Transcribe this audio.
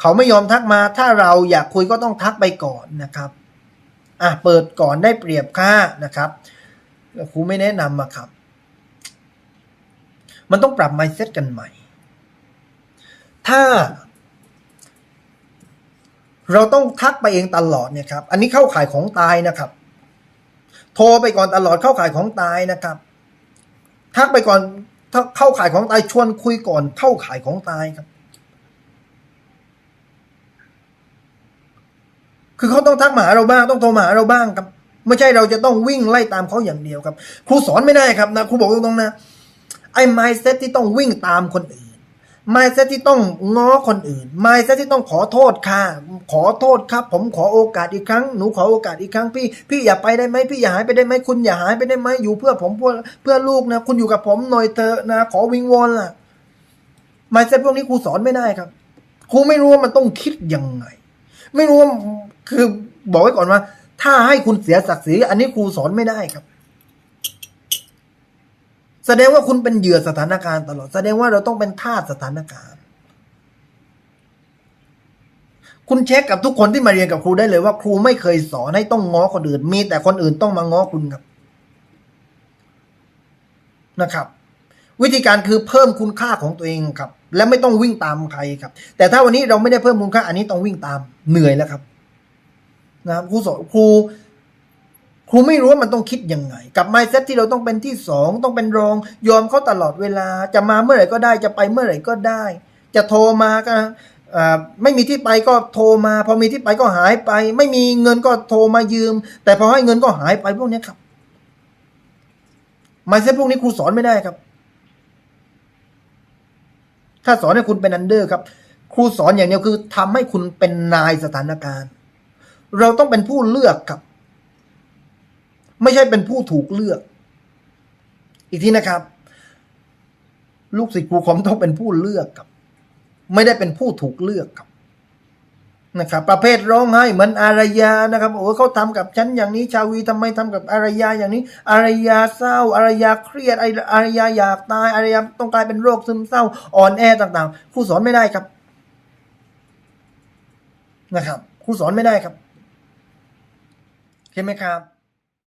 เขาไม่ยอมทักมาถ้าเราอยากคุยก็ต้องทักไปก่อนนะครับอะเปิดก่อนได้เปรียบค่านะครับครูไม่แนะนำอะครับ มันต้องปรับ mindset กันใหม่ ถ้า เราต้องทักไปเองตลอดเนี่ยครับ อันนี้เข้าข่ายของตายนะครับ โทรไปก่อนตลอดเข้าข่ายของตายนะครับ ทักไปก่อนเข้าข่ายของตายชวนคุยก่อนเข้าข่ายของตายครับ คือเขาต้องทักมาหาเราบ้างต้องโทรมาหาเราบ้างครับ ไม่ใช่เราจะต้องวิ่งไล่ตามเขาอย่างเดียวครับ ครูสอนไม่ได้ครับนะครูบอกตรงๆนะไอ้ mindset ที่ต้องวิ่งตามคนอื่น mindset ที่ต้องง้อคนอื่น mindset ที่ต้องขอโทษค่ะขอโทษครับ ผมขอโอกาสอีกครั้งหนูขอโอกาสอีกครั้งพี่ พี่อย่าไปได้ไหมพี่อย่าหายไปได้ไหมคุณอย่าหายไปได้ไหมอยู่เพื่อผมเพื่อเพื่อลูกนะ คุณอยู่กับผมหน่อยเถอะนะ ขอวิงวอนล่ะ mindset พวกนี้ครูสอนไม่ได้ครับครูไม่รู้ว่ามันต้องคิดยังไง ไม่รู้ว่าคือบอกไว้ก่อนว่า ถ้าให้คุณเสียศักดิ์ศรีอันนี้ครูสอนไม่ได้ครับ แสดงว่าคุณเป็นเหยื่อสถานการณ์ตลอด แสดงว่าเราต้องเป็นทาสสถานการณ์ คุณเช็คกับทุกคนที่มาเรียนกับครูได้เลยว่า ครูไม่เคยสอนให้ต้องง้อคนอื่น มีแต่คนอื่นต้องมาง้อคุณครับนะครับ วิธีการคือเพิ่มคุณค่าของตัวเองครับ และไม่ต้องวิ่งตามใครครับ แต่ถ้าวันนี้เราไม่ได้เพิ่มคุณค่าอันนี้ต้องวิ่งตามเหนื่อยแล้วครับนะครับครูสอนครูครูไม่รู้ว่ามันต้องคิดยังไง กับ mindset ที่เราต้องเป็นที่สองต้องเป็นรอง ยอมเขาตลอดเวลา จะมาเมื่อไหร่ก็ได้จะไปเมื่อไหร่ก็ได้ จะโทรมาก็ไม่มีที่ไปก็โทรมา พอมีที่ไปก็หายไป ไม่มีเงินก็โทรมายืม แต่พอให้เงินก็หายไปพวกนี้ครับ mindset พวกนี้ครูสอนไม่ได้ครับ ถ้าสอนให้คุณเป็นอันเดอร์ครับครูสอนอย่างเดียวคือทำให้คุณเป็นนายสถานการณ์ เราต้องเป็นผู้เลือกครับ ไม่ใช่เป็นผู้ถูกเลือก อีกทีนะครับ ลูกศิษย์ครูคอมต้องเป็นผู้เลือกครับ ไม่ได้เป็นผู้ถูกเลือกครับ นะครับประเภทร้องไห้เหมือนอารยานะครับโอ้เขาทำกับฉันอย่างนี้ชาวีทำไมทำกับอารยาอย่างนี้ อารยาเศร้า อารยาเครียดอารยาอยากตายอารยาต้องกลายเป็นโรคซึมเศร้าอ่อนแอต่างๆครูสอนไม่ได้ครับนะครับครูสอนไม่ได้ครับเห็นไหมครับ